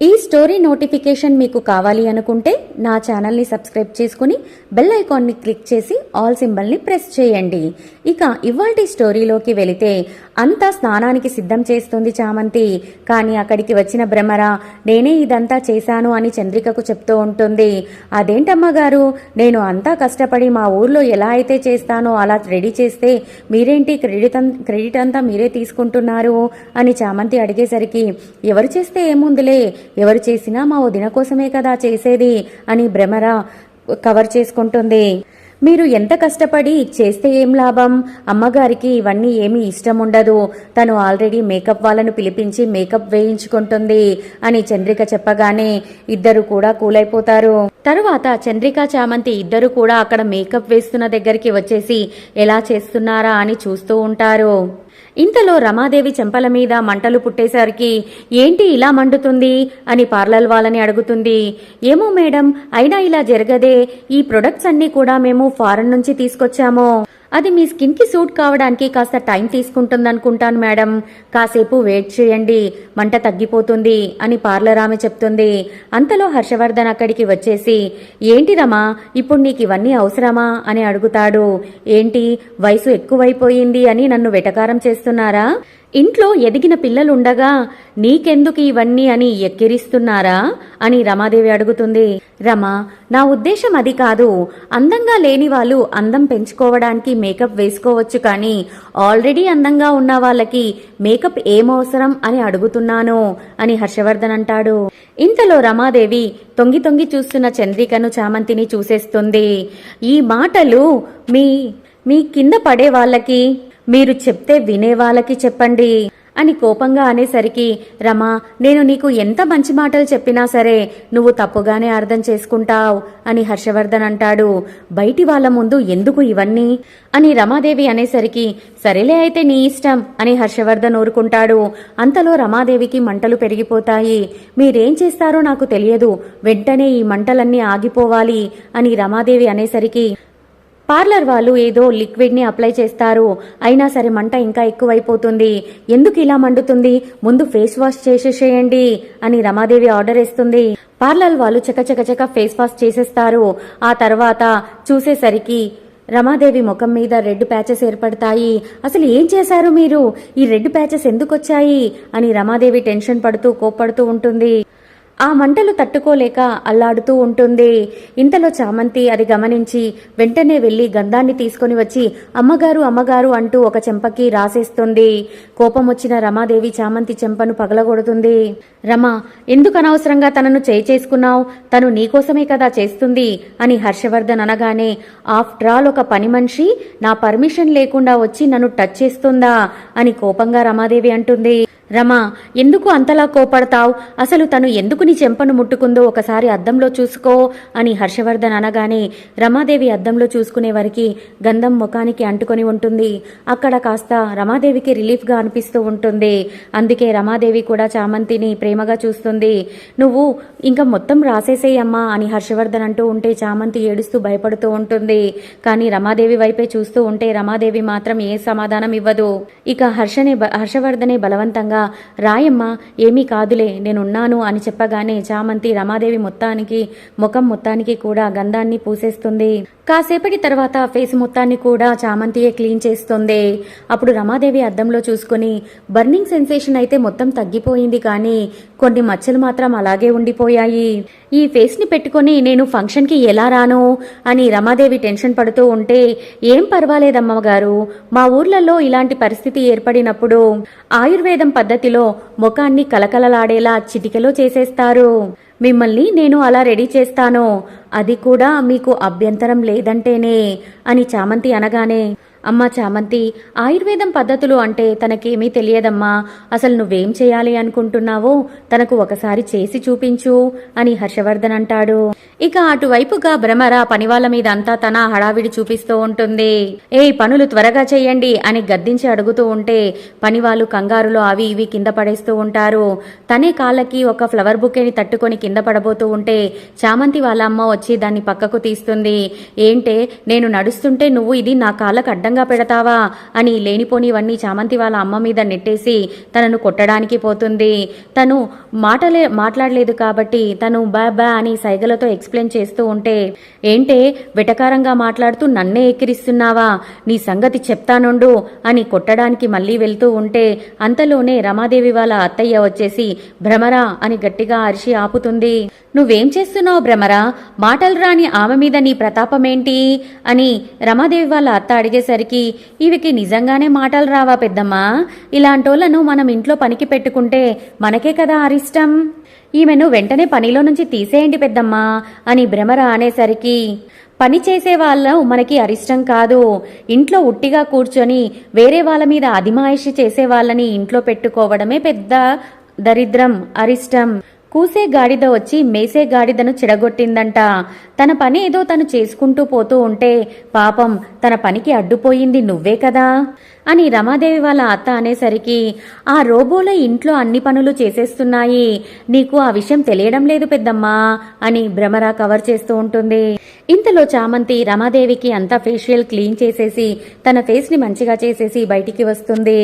ఈ story notification మీకు కావాలి అనుకుంటే నా ఛానల్ని సబ్స్క్రైబ్ చేసుకుని బెల్ ఐకాన్ని క్లిక్ చేసి ఆల్ సింబల్ని ప్రెస్ చేయండి. ఇక ఇవాల్టి స్టోరీలోకి వెళితే అంతా స్నానానికి సిద్ధం చేస్తుంది చామంతి. కానీ అక్కడికి వచ్చిన భ్రమర నేనే ఇదంతా చేశాను అని చంద్రికకు చెప్తూ ఉంటుంది. అదేంటమ్మా గారు నేను అంతా కష్టపడి మా ఊర్లో ఎలా అయితే చేస్తానో అలా రెడీ చేస్తే మీరేంటి క్రెడిట్ క్రెడిట్ అంతా మీరే తీసుకుంటున్నారు? అని చామంతి అడిగేసరికి ఎవరు చేస్తే ఏముందిలే? ఎవరు చేసినా మా వదిన కోసమే కదా చేసేది అని భ్రమర కవర్ చేసుకుంటుంది. మీరు ఎంత కష్టపడి చేస్తే ఏం లాభం? అమ్మగారికి ఇవన్నీ ఏమీ ఇష్టం ఉండదు. తను ఆల్రెడీ మేకప్ వాళ్ళను పిలిపించి మేకప్ వేయించుకుంటుంది అని చంద్రిక చెప్పగానే ఇద్దరు కూడా కూలైపోతారు. తరువాత చంద్రిక చామంతి ఇద్దరు కూడా అక్కడ మేకప్ వేస్తున్న దగ్గరికి వచ్చేసి ఎలా చేస్తున్నారా? అని చూస్తూ ఉంటారు. ఇంతలో రమాదేవి చెంపల మీద మంటలు పుట్టేసరికి ఏంటి ఇలా మండుతుంది? అని పార్లర్ వాళ్ళని అడుగుతుంది. ఏమో మేడం అయినా ఇలా జరగదే ఈ ప్రొడక్ట్స్ అన్నీ కూడా మేము ఫారెన్ నుంచి తీసుకొచ్చాము. అది మీ స్కిన్కి సూట్ కావడానికి కాస్త టైం తీసుకుంటుందనుకుంటాను మేడం. కాసేపు వెయిట్ చేయండి. మంట తగ్గిపోతుంది అని పార్లర్ ఆమె చెప్తుంది. అంతలో హర్షవర్ధన్ అక్కడికి వచ్చేసి ఏంటి రమా ఇప్పుడు నీకు ఇవన్నీ అవసరమా? అని అడుగుతాడు. ఏంటి వయసు ఎక్కువైపోయింది అని నన్ను వెటకారం చేస్తున్నారా? ఇంట్లో ఎదిగిన పిల్లలుండగా నీకెందుకు ఇవన్నీ అని ఎక్కిరిస్తున్నారా? అని రమాదేవి అడుగుతుంది. రమా నా ఉద్దేశం అది కాదు. అందంగా లేని వాళ్ళు అందం పెంచుకోవడానికి మేకప్ వేసుకోవచ్చు కానీ ఆల్రెడీ అందంగా ఉన్న వాళ్ళకి మేకప్ ఏమవసరం అని అడుగుతున్నాను అని హర్షవర్ధన్ అంటాడు. ఇంతలో రమాదేవి తొంగి తొంగి చూస్తున్న చంద్రికను చామంతిని చూసేస్తుంది. ఈ మాటలు మీ మీ కింద పడే వాళ్ళకి మీరు చెప్తే వినే వాళ్ళకి చెప్పండి అని కోపంగా అనేసరికి రమా నేను నీకు ఎంత మంచి మాటలు చెప్పినా సరే నువ్వు తప్పుగానే అర్థం చేసుకుంటావు అని హర్షవర్ధన్ అంటాడు. బయటి వాళ్ళ ముందు ఎందుకు ఇవన్నీ? అని రమాదేవి అనేసరికి సరేలే అయితే నీ ఇష్టం అని హర్షవర్ధన్ ఊరుకుంటాడు. అంతలో రమాదేవికి మంటలు పెరిగిపోతాయి. మీరేం చేస్తారో నాకు తెలియదు. వెంటనే ఈ మంటలన్నీ ఆగిపోవాలి అని రమాదేవి అనేసరికి పార్లర్ వాళ్ళు ఏదో లిక్విడ్ని అప్లై చేస్తారు. అయినా సరే మంట ఇంకా ఎక్కువైపోతుంది. ఎందుకు ఇలా మండుతుంది? ముందు ఫేస్ వాష్ చేసేసేయండి అని రమాదేవి ఆర్డర్ ఇస్తుంది. పార్లర్ వాళ్ళు చకచకచక ఫేస్ వాష్ చేసేస్తారు. ఆ తర్వాత చూసేసరికి రమాదేవి ముఖం మీద రెడ్ ప్యాచెస్ ఏర్పడతాయి. అసలు ఏం చేశారు మీరు? ఈ రెడ్ ప్యాచెస్ ఎందుకు వచ్చాయి అని రమాదేవి టెన్షన్ పడుతూ కోప్పడుతూ ఉంటుంది. ఆ మంటలు తట్టుకోలేక అల్లాడుతూ ఉంటుంది. ఇంతలో చామంతి అది గమనించి వెంటనే వెళ్ళి గంధాన్ని తీసుకొని వచ్చి అమ్మగారు అమ్మగారు అంటూ ఒక చెంపకి రాసేస్తుంది. కోపం వచ్చిన రమాదేవి చామంతి చెంపను పగలగొడుతుంది. రమ ఎందుకు అనవసరంగా తనను చేయి చేసుకున్నావు? తను నీకోసమే కదా చేస్తుంది అని హర్షవర్ధన్ అనగానే ఆఫ్టర్ ఆల్ ఒక పని మనిషి నా పర్మిషన్ లేకుండా వచ్చి నన్ను టచ్ చేస్తుందా? అని కోపంగా రమాదేవి అంటుంది. రమా ఎందుకు అంతలా కోపడతావు? అసలు తను ఎందుకు నీ చెంపను ముట్టుకుందో ఒకసారి అద్దంలో చూసుకో అని హర్షవర్ధన్ అనగానే రమాదేవి అద్దంలో చూసుకునే వారికి గంధం ముఖానికి అంటుకొని ఉంటుంది. అక్కడ కాస్త రమాదేవికి రిలీఫ్గా అనిపిస్తూ ఉంటుంది. అందుకే రమాదేవి కూడా చామంతిని ప్రేమగా చూస్తుంది. నువ్వు ఇంకా మొత్తం రాసేసేయమ్మా అని హర్షవర్ధన్ అంటూ ఉంటే చామంతి ఏడుస్తూ భయపడుతూ ఉంటుంది. కానీ రమాదేవి వైపే చూస్తూ ఉంటే రమాదేవి మాత్రం ఏ సమాధానం ఇవ్వదు. ఇక హర్షనే హర్షవర్ధనే బలవంతంగా రాయమ్మ ఏమీ కాదులే నేనున్నాను అని చెప్పగానే చామంతి రమాదేవి మొత్తానికి ముఖం మొత్తానికి కూడా గంధాన్ని పూసేస్తుంది. కాసేపటి తర్వాత ఫేస్ మొత్తాన్ని కూడా చామంతియే క్లీన్ చేస్తుంది. అప్పుడు రమాదేవి అద్దంలో చూసుకుని బర్నింగ్ సెన్సేషన్ అయితే మొత్తం తగ్గిపోయింది కానీ కొన్ని మచ్చలు మాత్రం అలాగే ఉండిపోయాయి. ఈ ఫేస్ని పెట్టుకొని నేను ఫంక్షన్కి ఎలా రాను అని రమాదేవి టెన్షన్ పడుతూ ఉంటే ఏం పర్వాలేదమ్మ గారు మా ఊర్లలో ఇలాంటి పరిస్థితి ఏర్పడినప్పుడు ఆయుర్వేదం పద్ధతిలో ముఖాన్ని కలకలలాడేలా చిటికలో చేసేస్తారు. మిమ్మల్ని నేను అలా రెడీ చేస్తాను. అది కూడా మీకు అభ్యంతరం లేదంటేనే అని చామంతి అనగానే అమ్మా చామంతి ఆయుర్వేదం పద్ధతులు అంటే తనకేమీ తెలియదమ్మా. అసలు నువ్వేం చేయాలి అనుకుంటున్నావో తనకు ఒకసారి చేసి చూపించు అని హర్షవర్ధన్ అంటాడు. ఇక అటువైపుగా భ్రమర పనివాళ్ళ మీద అంతా తన హడావిడి చూపిస్తూ ఉంటుంది. ఏ పనులు త్వరగా చేయండి అని గద్దించి అడుగుతూ ఉంటే పనివాళ్ళు కంగారులో అవి ఇవి కింద పడేస్తూ ఉంటారు. తనే కాళ్ళకి ఒక ఫ్లవర్ బుకేని తట్టుకొని కింద పడబోతూ ఉంటే చామంతి వాళ్ళ అమ్మ వచ్చి దాన్ని పక్కకు తీస్తుంది. ఏంటే నేను నడుస్తుంటే నువ్వు ఇది నా కాళ్ళకు అడ్డం అడ్డంగా పెడతావా అని లేనిపోనివన్నీ చామంతి వాళ్ళ అమ్మ మీద నెట్టేసి తనను కొట్టడానికి పోతుంది. తను మాటలే మాట్లాడలేదు కాబట్టి తను బా బా అని సైగలతో ఎక్స్ప్లెయిన్ చేస్తూ ఉంటే ఏంటే వెటకారంగా మాట్లాడుతూ నన్నే ఎక్కిరిస్తున్నావా? నీ సంగతి చెప్తానుండు అని కొట్టడానికి మళ్ళీ వెళ్తూ ఉంటే అంతలోనే రమాదేవి వాళ్ళ అత్తయ్య వచ్చేసి భ్రమరా అని గట్టిగా అరిచి ఆపుతుంది. నువ్వేం చేస్తున్నావు భ్రమరా? మాటలు రాని ఆమె మీద నీ ప్రతాపమేంటి? అని రమాదేవి వాళ్ళ అత్త అడిగేసరికి ఇవికి నిజంగానే మాటలు రావా పెద్దమ్మా? ఇలాంటోళ్ళను మనం ఇంట్లో పనికి పెట్టుకుంటే మనకే కదా అరిష్టం? ఈమెను వెంటనే పనిలో నుంచి తీసేయండి పెద్దమ్మా అని భ్రమర అనేసరికి పని చేసే వాళ్ళ మనకి అరిష్టం కాదు. ఇంట్లో ఉట్టిగా కూర్చొని వేరే వాళ్ళ మీద అధిమాయిషి చేసే వాళ్ళని ఇంట్లో పెట్టుకోవడమే పెద్ద దరిద్రం అరిష్టం. కూసే గాడిద వచ్చి మేసే గాడిదను చెడగొట్టిందంట. తన పని ఏదో తను చేసుకుంటూ పోతూ ఉంటే పాపం తన పనికి అడ్డుపోయింది నువ్వే కదా. అని రమాదేవి వాళ్ళ అత్త అనేసరికి ఆ రోబోల ఇంట్లో అన్ని పనులు చేసేస్తున్నాయి. నీకు ఆ విషయం తెలియడం లేదు పెద్దమ్మా అని భ్రమర కవర్ చేస్తూ ఉంటుంది. ఇంతలో చామంతి రమాదేవికి అంతా ఫేషియల్ క్లీన్ చేసేసి తన ఫేస్ని మంచిగా చేసేసి బయటికి వస్తుంది.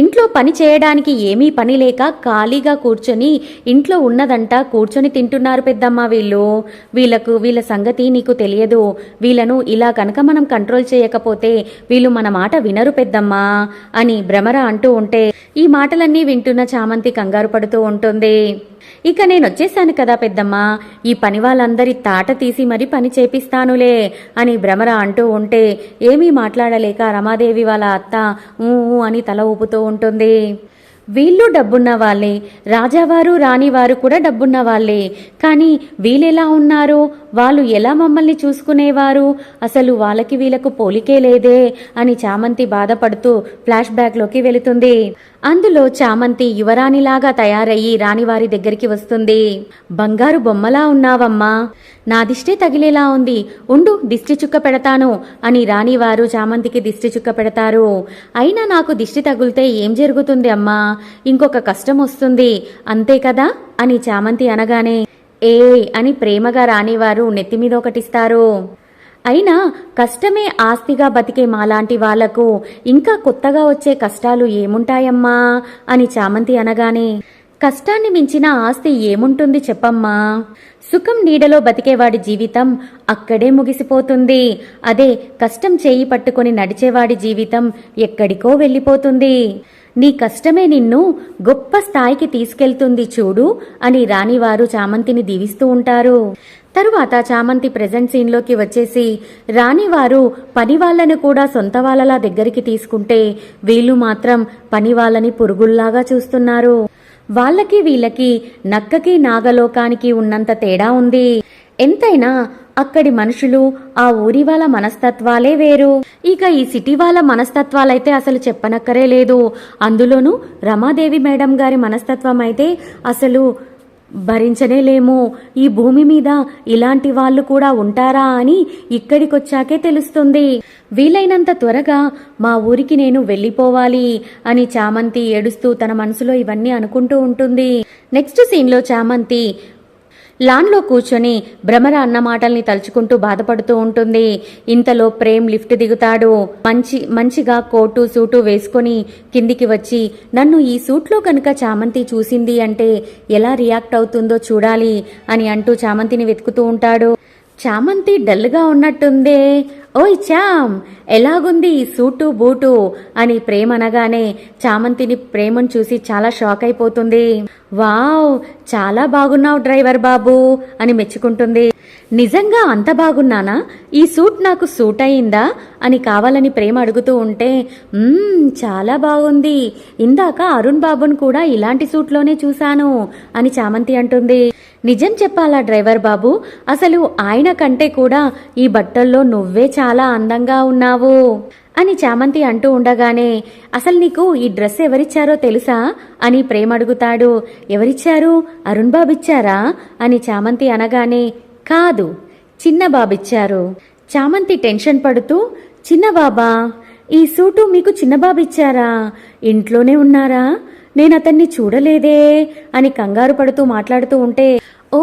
ఇంట్లో పని చేయడానికి ఏమీ పని లేక ఖాళీగా కూర్చొని ఇంట్లో ఉన్నదంతా కూర్చొని తింటున్నారు పెద్దమ్మ వీళ్ళు. వీళ్ళకు వీళ్ళ సంగతి నీకు తెలియదు. వీళ్ళను ఇలా కనుక మనం కంట్రోల్ చేయకపోతే వీళ్ళు మన మాట వినరు పెద్దమ్మ. అని భ్రమర అంటూ ఉంటే ఈ మాటలన్నీ వింటున్న చామంతి కంగారు పడుతూ ఉంటుంది. ఇక నేను వచ్చేసాను కదా పెద్దమ్మ ఈ పని వాళ్ళందరి తాట తీసి మరీ పని చేపిస్తానులే అని భ్రమర అంటూ ఉంటే ఏమీ మాట్లాడలేక రమాదేవి వాళ్ళ అత్త ఊ ఊ అని తల ఊపుతూ ఉంటుంది. వీళ్ళు డబ్బున్న వాళ్ళే రాజావారు రాణివారు కూడా డబ్బున్న వాళ్ళే. కానీ వీళ్ళెలా ఉన్నారు? వాళ్ళు ఎలా మమ్మల్ని చూసుకునేవారు? అసలు వాళ్ళకి వీళ్ళకు పోలికే లేదే అని చామంతి బాధపడుతూ ఫ్లాష్ బ్యాక్లోకి వెళుతుంది. అందులో చామంతి యువరాణిలాగా తయారయ్యి రాణివారి దగ్గరికి వస్తుంది. బంగారు బొమ్మలా ఉన్నావమ్మా. నా దిష్టే తగిలేలా ఉంది. ఉండు దిష్టి చుక్క పెడతాను అని రాణివారు చామంతికి దిష్టి చుక్క పెడతారు. అయినా నాకు దిష్టి తగిలితే ఏం జరుగుతుంది అమ్మా? ఇంకొక కష్టం వస్తుంది. అంతే కదా? అని చామంతి అనగానే ఏ అని ప్రేమగా రానివారు నెత్తిమీద ఒకటిస్తారు అయినా కష్టమే ఆస్తిగా బతికే మాలాంటి వాళ్ళకు ఇంకా కొత్తగా వచ్చే కష్టాలు ఏముంటాయమ్మా? అని చామంతి అనగానే కష్టాన్ని మించిన ఆస్తి ఏముంటుంది చెప్పమ్మా? సుఖం నీడలో బతికేవాడి జీవితం అక్కడే ముగిసిపోతుంది. అదే కష్టం చేయి పట్టుకొని నడిచేవాడి జీవితం ఎక్కడికో వెళ్ళిపోతుంది. నీ కష్టమే నిన్ను గొప్ప స్థాయికి తీసుకెళ్తుంది చూడు అని రాణివారు చామంతిని దీవిస్తూ ఉంటారు. తరువాత చామంతి ప్రెజెంట్ సీన్లోకి వచ్చేసి రాణివారు పని వాళ్ళను కూడా సొంత వాళ్ళలా దగ్గరికి తీసుకుంటే వీళ్ళు మాత్రం పని వాళ్ళని పురుగుల్లాగా చూస్తున్నారు. వాళ్ళకి వీళ్ళకి నక్కకి నాగలోకానికి ఉన్నంత తేడా ఉంది. ఎంతైనా అక్కడి మనుషులు ఆ ఊరి వాళ్ళ మనస్తత్వాలే వేరు. ఇక ఈ సిటీ వాళ్ళ మనస్తత్వాలైతే అసలు చెప్పనక్కరే లేదు. అందులోనూ రమాదేవి మేడం గారి మనస్తత్వం అయితే అసలు భరించనే లేము. ఈ భూమి మీద ఇలాంటి వాళ్ళు కూడా ఉంటారా అని ఇక్కడికొచ్చాకే తెలుస్తుంది. వీలైనంత త్వరగా మా ఊరికి నేను వెళ్ళిపోవాలి అని చామంతి ఏడుస్తూ తన మనసులో ఇవన్నీ అనుకుంటూ ఉంటుంది. నెక్స్ట్ సీన్లో చామంతి లాన్లో కూర్చొని భ్రమర అన్న మాటల్ని తలుచుకుంటూ బాధపడుతూ ఉంటుంది. ఇంతలో ప్రేమ్ లిఫ్ట్ దిగుతాడు. మంచి మంచిగా కోటు సూటు వేసుకొని కిందికి వచ్చి నన్ను ఈ సూట్లో కనుక చామంతి చూసింది అంటే ఎలా రియాక్ట్ అవుతుందో చూడాలి అని అంటూ చామంతిని వెతుకుతూ ఉంటాడు. చామంతి డల్గా ఉన్నట్టుందే. ఓయ్ చామ్ ఎలాగుంది ఈ సూటు బూటు? అని ప్రేమ అనగానే చామంతిని ప్రేమను చూసి చాలా షాక్ అయిపోతుంది. వావ్ చాలా బాగున్నావు డ్రైవర్ బాబు అని మెచ్చుకుంటుంది. నిజంగా అంత బాగున్నానా? ఈ సూట్ నాకు సూట్ అయిందా? అని కావాలని ప్రేమ అడుగుతూ ఉంటే చాలా బాగుంది. ఇందాక అరుణ్ బాబును కూడా ఇలాంటి సూట్లోనే చూశాను అని చామంతి అంటుంది. నిజం చెప్పాలా డ్రైవర్ బాబు? అసలు ఆయన కంటే కూడా ఈ బట్టల్లో నువ్వే చాలా అందంగా ఉన్నావు. అని చామంతి అంటూ ఉండగానే అసలు నీకు ఈ డ్రెస్ ఎవరిచ్చారో తెలుసా? అని ప్రేమ అడుగుతాడు. ఎవరిచ్చారు? అరుణ్ బాబు ఇచ్చారా అని చామంతి అనగానే కాదు చిన్న బాబిచ్చారు. చామంతి టెన్షన్ పడుతూ చిన్న బాబా ఈ సూటు మీకు చిన్న బాబు ఇచ్చారా ఇంట్లోనే ఉన్నారా? నేను అతన్ని చూడలేదే అని కంగారు పడుతూ మాట్లాడుతూ ఉంటే ఓ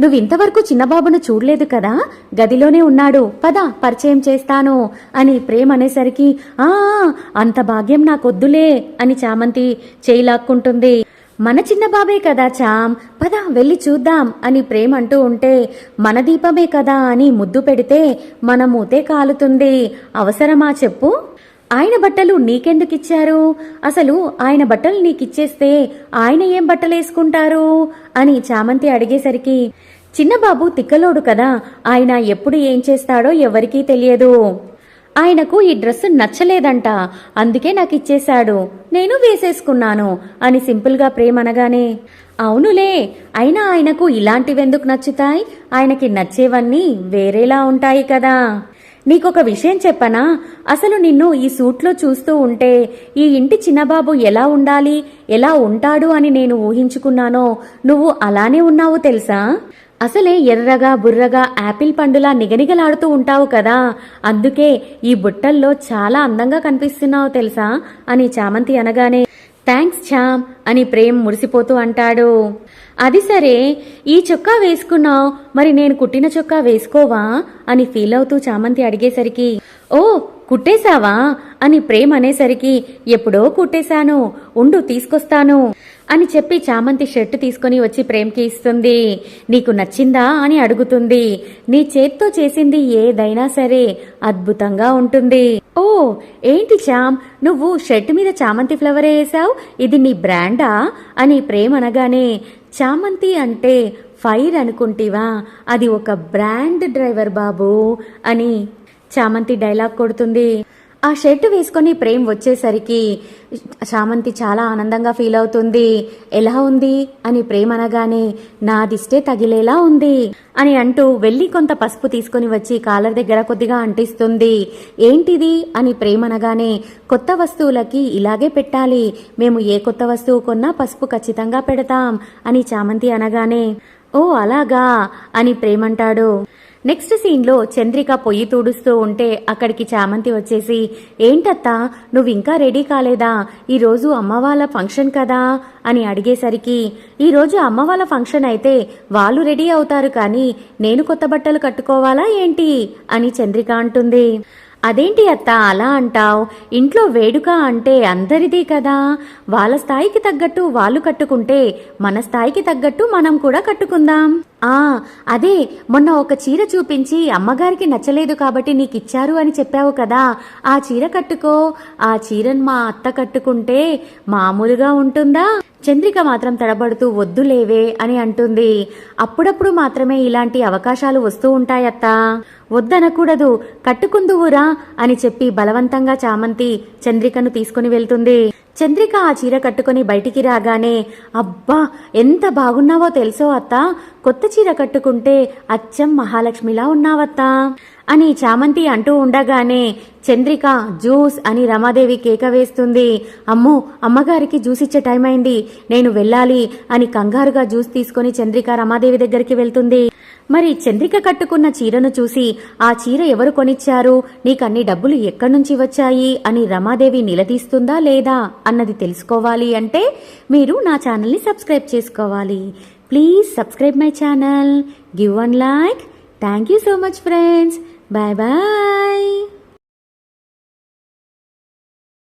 నువ్వు ఇంతవరకు చిన్నబాబును చూడలేదు కదా? గదిలోనే ఉన్నాడు. పద పరిచయం చేస్తాను. అని ప్రేమ్ అనేసరికి ఆ అంత భాగ్యం నాకొద్దులే అని చామంతి చేయిలాక్కుంటుంది. మన చిన్న బాబే కదా చామ్? పద వెళ్ళి చూద్దాం అని ప్రేమ్ అంటూ ఉంటే మన దీపమే కదా అని ముద్దు పెడితే మన మూతే కాలుతుంది. అవసరమా చెప్పు? ఆయన బట్టలు నీకెందుకిచ్చారు అసలు ఆయన బట్టలు నీకిచ్చేస్తే ఆయన ఏం బట్టలు వేసుకుంటారు? అని చామంతి అడిగేసరికి చిన్నబాబు తిక్కలోడు కదా ఆయన ఎప్పుడు ఏం చేస్తాడో ఎవరికీ తెలియదు. ఆయనకు ఈ డ్రెస్ నచ్చలేదంట అందుకే నాకు ఇచ్చేశాడు నేను వేసేసుకున్నాను అని సింపుల్గా ప్రేమ అనగానే అవునులే అయినా ఆయనకు ఇలాంటివెందుకు నచ్చుతాయి? ఆయనకి నచ్చేవన్నీ వేరేలా ఉంటాయి కదా. నీకొక విషయం చెప్పనా? అసలు నిన్ను ఈ సూట్లో చూస్తూ ఉంటే ఈ ఇంటి చిన్నబాబు ఎలా ఉండాలి ఎలా ఉంటాడు అని నేను ఊహించుకున్నానో నువ్వు అలానే ఉన్నావు తెలుసా? అసలే ఎర్రగా బుర్రగా యాపిల్ పండులా నిగనిగలాడుతూ ఉంటావు కదా. అందుకే ఈ బుట్టల్లో చాలా అందంగా కనిపిస్తున్నావు తెలుసా? అని చామంతి అనగానే థ్యాంక్స్ ఛామ్ అని ప్రేమ్ మురిసిపోతూ అంటాడు. అది సరే ఈ చొక్కా వేసుకున్నావు మరి నేను కుట్టిన చొక్కా వేసుకోవా? అని ఫీల్ అవుతూ చామంతి అడిగేసరికి ఓ కుట్టేశావా? అని ప్రేమ్ అనేసరికి ఎప్పుడో కుట్టేశాను ఉండు తీసుకొస్తాను అని చెప్పి చామంతి షర్ట్ తీసుకొని వచ్చి ప్రేమ్కి ఇస్తుంది. నీకు నచ్చిందా? అని అడుగుతుంది. నీ చేత్తో చేసింది ఏదైనా సరే అద్భుతంగా ఉంటుంది. ఓ ఏంటి చామ్ నువ్వు షర్ట్ మీద చామంతి ఫ్లవరే వేసావు ఇది నీ బ్రాండా? అని ప్రేమ్ అనగానే చామంతి అంటే ఫైర్ అనుకుంటివా? అది ఒక బ్రాండ్ డ్రైవర్ బాబు అని చామంతి డైలాగ్ కొడుతుంది. ఆ షర్ట్ వేసుకొని ప్రేమ్ వచ్చేసరికి చామంతి చాలా ఆనందంగా ఫీల్ అవుతుంది. ఎలా ఉంది? అని ప్రేమ్ అనగానే నాదిష్టే తగిలేలా ఉంది అని అంటూ వెళ్ళి కొంత పసుపు తీసుకొని వచ్చి కాలర్ దగ్గర కొద్దిగా అంటిస్తుంది. ఏంటిది? అని ప్రేమ్ అనగానే కొత్త వస్తువులకి ఇలాగే పెట్టాలి. మేము ఏ కొత్త వస్తువు కొన్నా పసుపు ఖచ్చితంగా పెడతాం అని చామంతి అనగానే ఓ అలాగా అని ప్రేమంటాడు నెక్స్ట్ సీన్లో చంద్రిక పొయ్యి తూడుస్తూ ఉంటే అక్కడికి చామంతి వచ్చేసి ఏంటత్తా నువ్వు ఇంకా రెడీ కాలేదా? ఈరోజు అమ్మ వాళ్ళ ఫంక్షన్ కదా? అని అడిగేసరికి ఈరోజు అమ్మ వాళ్ళ ఫంక్షన్ అయితే వాళ్ళు రెడీ అవుతారు కానీ నేను కొత్త బట్టలు కట్టుకోవాలా ఏంటి? అని చంద్రిక అంటుంది. అదేంటి అత్త అలా అంటావ్? ఇంట్లో వేడుక అంటే అందరిదే కదా. వాళ్ళ స్థాయికి తగ్గట్టు వాళ్ళు కట్టుకుంటే మన స్థాయికి తగ్గట్టు మనం కూడా కట్టుకుందాం. ఆ అదే మొన్న ఒక చీర చూపించి అమ్మగారికి నచ్చలేదు కాబట్టి నీకు ఇచ్చారు అని చెప్పావు కదా. ఆ చీర కట్టుకో. ఆ చీరను మా అత్త కట్టుకుంటే మామూలుగా ఉంటుందా? చంద్రిక మాత్రం తడబడుతూ వద్దులేవే అని అంటుంది. అప్పుడప్పుడు మాత్రమే ఇలాంటి అవకాశాలు వస్తూ ఉంటాయత్తా. వద్దనకూడదు కట్టుకుందువురా అని చెప్పి బలవంతంగా చామంతి చంద్రికను తీసుకుని వెళ్తుంది. చంద్రిక ఆ చీర కట్టుకుని బయటికి రాగానే అబ్బా ఎంత బాగున్నావో తెలుసో అత్త. కొత్త చీర కట్టుకుంటే అచ్చం మహాలక్ష్మిలా ఉన్నావత్తా. అని చామంతి అంటూ ఉండగానే చంద్రిక జ్యూస్ అని రమాదేవి కేక వేస్తుంది. అమ్మో అమ్మగారికి జ్యూస్ ఇచ్చే టైం అయింది. నేను వెళ్ళాలి అని కంగారుగా జ్యూస్ తీసుకొని చంద్రిక రమాదేవి దగ్గరికి వెళ్తుంది. మరి చంద్రిక కట్టుకున్న చీరను చూసి ఆ చీర ఎవరు కొనిచ్చారు? నీకన్ని డబ్బులు ఎక్కడి నుంచి వచ్చాయి? అని రమాదేవి నిలదీస్తుందా లేదా అన్నది తెలుసుకోవాలి అంటే మీరు నా ఛానల్ని సబ్స్క్రైబ్ చేసుకోవాలి. Please subscribe my channel. Give one like. Thank you so much friends. Bye bye.